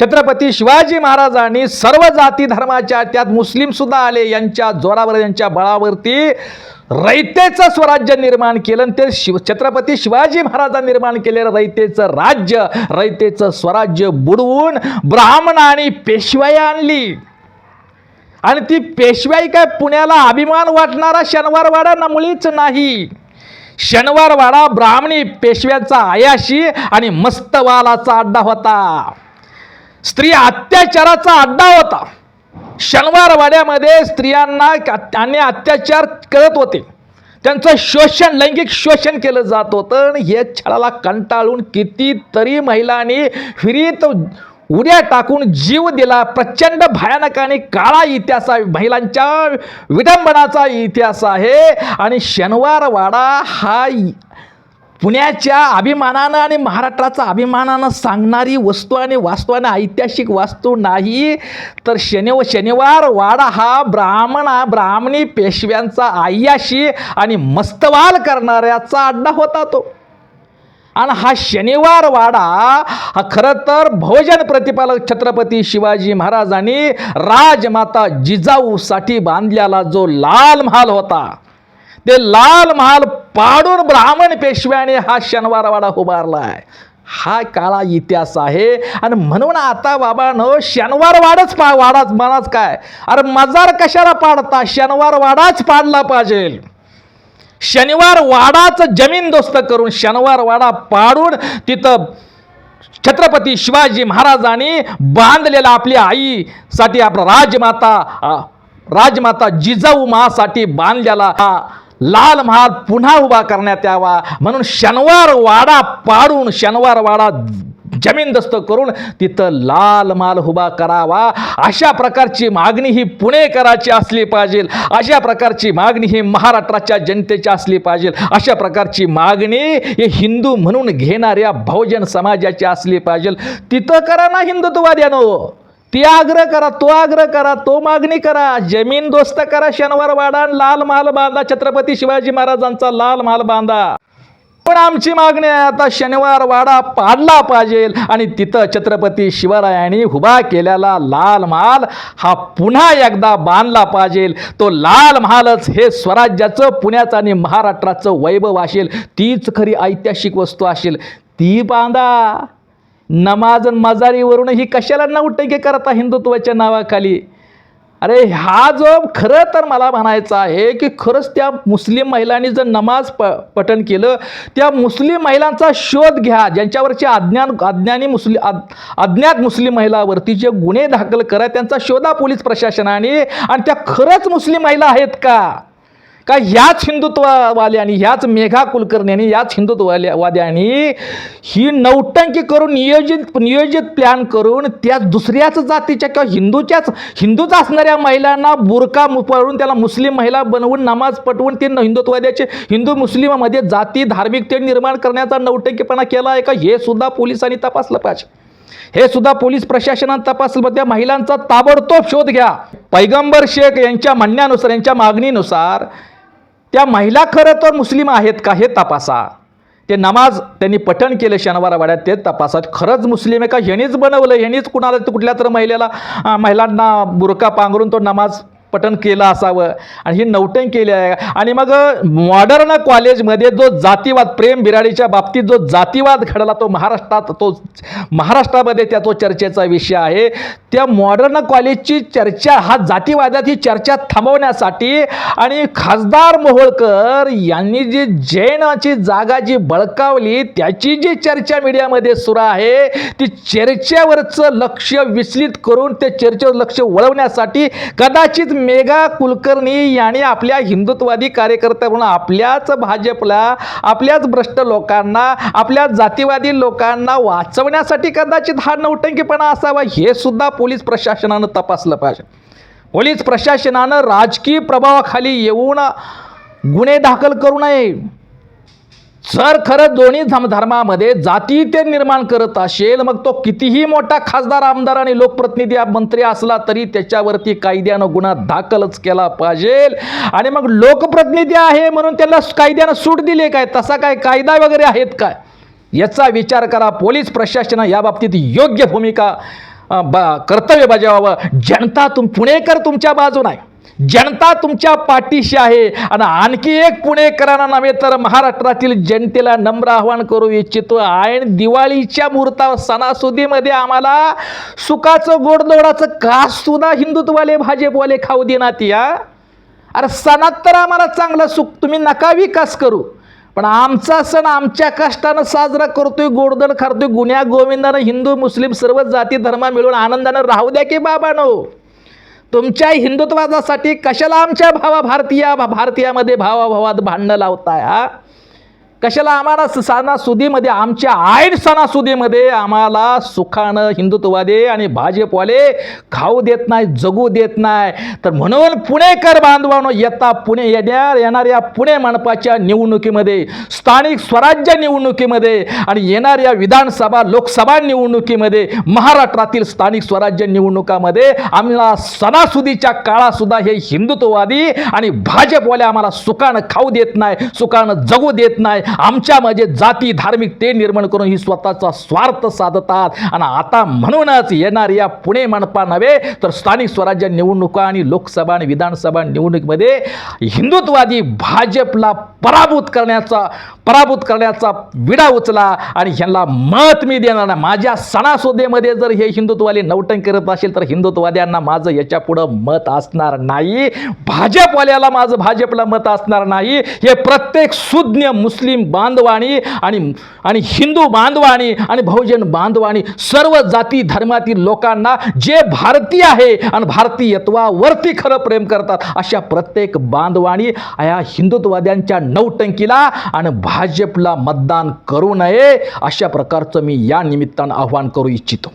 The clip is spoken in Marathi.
छत्रपती शिवाजी महाराजांनी सर्व जाती धर्माच्या त्यात मुस्लिम सुद्धा आले यांच्या जोरावर यांच्या बळावरती रयतेचं स्वराज्य निर्माण केलं आणि ते शिव छत्रपती शिवाजी महाराजांनी निर्माण केलेलं रयतेचं राज्य रयतेचं स्वराज्य बुडवून ब्राह्मण आणि पेशवाई आणली. आणि ती पेशवाई काय पुण्याला अभिमान वाटणारा शनिवारवाडा ना मुळीच नाही. शनिवारवाडा ब्राह्मणी पेशव्याचा आयाशी आणि मस्तवालाचा अड्डा होता. स्त्री अत्याचाराचा अड्डा होता. शनिवारवाड्यामध्ये स्त्रियांना आणि अत्याचार करत होते. त्यांचं शोषण लैंगिक शोषण केलं जात होतं आणि हे छळाला कंटाळून कितीतरी महिलांनी फिरीत उड्या टाकून जीव दिला. प्रचंड भयानक आणि काळा इतिहास आहे. महिलांच्या विडंबनाचा इतिहास आहे. आणि शनिवारवाडा हा इ- पुण्याच्या अभिमानानं आणि महाराष्ट्राचा अभिमानानं सांगणारी वस्तू आणि वास्तवाने ऐतिहासिक वास्तू नाही तर शनिव शनिवार वाडा हा ब्राह्मण ब्राह्मणी पेशव्यांचा आय्याशी आणि मस्तवाल करणाऱ्याचा अड्डा होता तो. आणि हा शनिवार वाडा हा खरं तर भोजन प्रतिपालक छत्रपती शिवाजी महाराजांनी राजमाता जिजाऊसाठी बांधलेला जो लाल महाल होता. ते लाल महाल पाडून ब्राह्मण पेशव्याने हा शनिवारवाडा उभारला आहे हा काळा इतिहास आहे. आणि म्हणून आता बाबानं न शनिवार वाडाच पा वाडाच मनाच काय? अरे मजार कशाला पाडता? शनिवारवाडाच पाडला पाहिजे. शनिवार वाडाच जमीन दोस्त करून शनिवार वाडा पाडून तिथं छत्रपती शिवाजी महाराजांनी बांधलेला आपली आईसाठी आपला राजमाता राजमाता जिजाऊ महासाठी बांधलेला हा लाल महाल पुन्हा उभा करण्यात यावा. म्हणून शनिवार वाडा पाडून शनिवार वाडा जमीनदस्त करून तिथं लाल माल उभा करावा. अशा प्रकारची मागणी ही पुणेकराची असली पाहिजे. अशा प्रकारची मागणी ही महाराष्ट्राच्या जनतेची असली पाहिजे. अशा प्रकारची मागणी ही हिंदू म्हणून घेणाऱ्या बहुजन समाजाची असली पाहिजे. तिथं करा ना हिंदुत्ववाद्यानो. ती आग्रह करा तो आग्रह करा तो मागणी करा. जमीन दोस्त करा शनिवार वाडा आणि लाल महाल बांधा. छत्रपती शिवाजी महाराजांचा लाल महाल बांधा. पण आमची मागणी आहे आता शनिवार वाडा पाडला पाहिजे. आणि तिथं छत्रपती शिवरायांनी उभा केलेला लाल महाल हा पुन्हा एकदा बांधला पाहिजे. तो लाल महालच हे स्वराज्याचं पुण्याचं आणि महाराष्ट्राचं वैभव असेल. तीच खरी ऐतिहासिक वस्तू असेल. ती बांधा. नमाज आणि मजारीवरून ही कशाला नवटंके करता हिंदुत्वाच्या नावाखाली? अरे हा जो खरं तर मला म्हणायचं आहे की खरंच त्या मुस्लिम महिलांनी जर नमाज प पठण केलं त्या मुस्लिम महिलांचा शोध घ्या. ज्यांच्यावरचे अज्ञान अज्ञानी मुस्लिम अज्ञात मुस्लिम महिलावरती जे गुन्हे दाखल करा त्यांचा शोधा पोलीस प्रशासनाने. आणि त्या खरंच मुस्लिम महिला आहेत का? का ह्याच हिंदुत्ववाल्यांनी ह्याच मेघा कुलकर्ण्यांनी याच हिंदुत्ववाल्या वाद्यांनी ही नौटंकी करून नियोजित नियोजित प्लॅन करून त्या दुसऱ्याच जातीच्या किंवा हिंदूच्याच हिंदूच असणाऱ्या महिलांना बुरका पळून त्याला मुस्लिम महिला बनवून नमाज पटवून ते हिंदुत्ववाद्याचे हिंदू मुस्लिमामध्ये जाती धार्मिकते निर्माण करण्याचा नौटंकीपणा केला आहे का? हे सुद्धा पोलिसांनी तपासलं पाहिजे. हे सुद्धा पोलीस प्रशासनात तपासलं त्या महिलांचा ताबडतोब शोध घ्या. पैगंबर शेख यांच्या म्हणण्यानुसार यांच्या मागणीनुसार त्या महिला खरं तर मुस्लिम आहेत का हे तपासा. ते नमाज त्यांनी पठण केलं शनिवार वाड्यात ते तपासा. खरंच मुस्लिम आहे का? ह्यानीच बनवलं ह्यानीच कुणाला तर कुठल्या तर महिलेला महिलांना बुरका पांघरून तो नमाज पठण केलं असावं. आणि ही नवटण केली आहे. आणि मग मॉडर्न कॉलेजमध्ये जो जातीवाद प्रेम बिराडीच्या बाबतीत जो जातीवाद घडला तो महाराष्ट्रात तो महाराष्ट्रामध्ये त्या तो चर्चेचा विषय आहे. त्या मॉडर्न कॉलेजची चर्चा हा जातीवादाची चर्चा थांबवण्यासाठी आणि खासदार मोहोळकर यांनी जी जैनाची जागा जी बळकावली त्याची जी चर्चा मीडियामध्ये सुरू आहे ती चर्चेवरचं लक्ष विचलित करून ते चर्चेवर लक्ष वळवण्यासाठी कदाचित मेघा कुलकर्णी यांनी आपल्या हिंदुत्ववादी कार्यकर्त्या म्हणून आपल्याच भाजपला आपल्याच भ्रष्ट लोकांना आपल्या जातीवादी लोकांना वाचवण्यासाठी कदाचित हा नौटंकीपणा असावा हे सुद्धा पोलीस प्रशासनानं तपासलं पाहिजे. पोलीस प्रशासनानं राजकीय प्रभावाखाली येऊन गुन्हे दाखल करू नये. जर खरं दोन्ही धर्मामध्ये जाती ते निर्माण करत असेल मग तो कितीही मोठा खासदार आमदार आणि लोकप्रतिनिधी मंत्री असला तरी त्याच्यावरती कायद्यानं गुन्हा दाखलच केला पाहिजे. आणि मग लोकप्रतिनिधी आहे म्हणून त्याला कायद्यानं सूट दिली काय? तसा काय कायदा वगैरे आहेत काय? याचा विचार करा. पोलीस प्रशासन या बाबतीत योग्य भूमिका ब- कर्तव्य बजावावं जनता तुम पुणेकर तुमच्या बाजून आहे. जनता तुमच्या पाठीशी आहे. आणि आणखी एक पुणेकरांना नव्हे तर महाराष्ट्रातील जनतेला नम्र आवाहन करू इच्छितो. ऐन दिवाळीच्या मुहूर्ता सणासुदीमध्ये आम्हाला सुखाचं गोडदोडाचं कास सुद्धा हिंदुत्ववाले भाजपवाले खाऊ देण्यात या? अरे सणात तर आम्हाला चांगलं सुख तुम्ही नका विकास करू. पण आमचा सण आमच्या कष्टानं साजरा करतोय गोडधन खातोय गुन्ह्या गोविंदानं हिंदू मुस्लिम सर्व जाती धर्म मिळून आनंदानं राहू द्या की बाबानो. तुमच्या हिंदुत्वासाठी कशाला आमच्या भावा भारतीय भारतीयामध्ये भावाभावात भांडणं लावताय हा? कशाला आम्हाला स- सणासुदीमध्ये आमच्या आईन सणासुदीमध्ये आम्हाला सुखानं हिंदुत्ववादी आणि भाजपवाले खाऊ देत नाही जगू देत नाही. तर म्हणून पुणेकर बांधवांनो येता पुणे येणार येणाऱ्या पुणे मनपाच्या निवडणुकीमध्ये स्थानिक स्वराज्य निवडणुकीमध्ये आणि येणाऱ्या विधानसभा लोकसभा निवडणुकीमध्ये महाराष्ट्रातील स्थानिक स्वराज्य निवडणुकामध्ये आम्हाला सणासुदीच्या काळासुद्धा हे हिंदुत्ववादी आणि भाजपवाले आम्हाला सुखानं खाऊ देत नाही सुखानं जगू देत नाही. आमच्यामध्ये जाती धार्मिक ते निर्माण करून ही स्वतःचा स्वार्थ साधतात. आणि आता म्हणूनच येणार या पुणे मनपा नव्हे तर स्थानिक स्वराज्य निवडणुका आणि लोकसभा आणि विधानसभा निवडणुकीमध्ये हिंदुत्ववादी भाजपला पराभूत करण्याचा पराभूत करण्याचा विडा उचला आणि ह्यांना मत मी देणार नाही. माझ्या सणासुदेमध्ये जर हे हिंदुत्वाले नवटंक करत असेल तर हिंदुत्ववाद्यांना माझं याच्या पुढं मत असणार नाही. भाजपवाल्याला माझं भाजपला मत असणार नाही. हे प्रत्येक सुज्ञ मुस्लिम बांधवाणी आणि आणि हिंदू बांधवाणी आणि बहुजन बांधवाणी सर्व जाती धर्मातील लोकांना जे भारतीय आहे आणि भारतीयत्वावरती खरं प्रेम करतात अशा प्रत्येक बांधवाणी या हिंदुत्ववाद्यांच्या नौटंकीला आणि भाजपला मतदान करू नये अशा प्रकारचं मी या निमित्तानं आव्हान करू इच्छितो.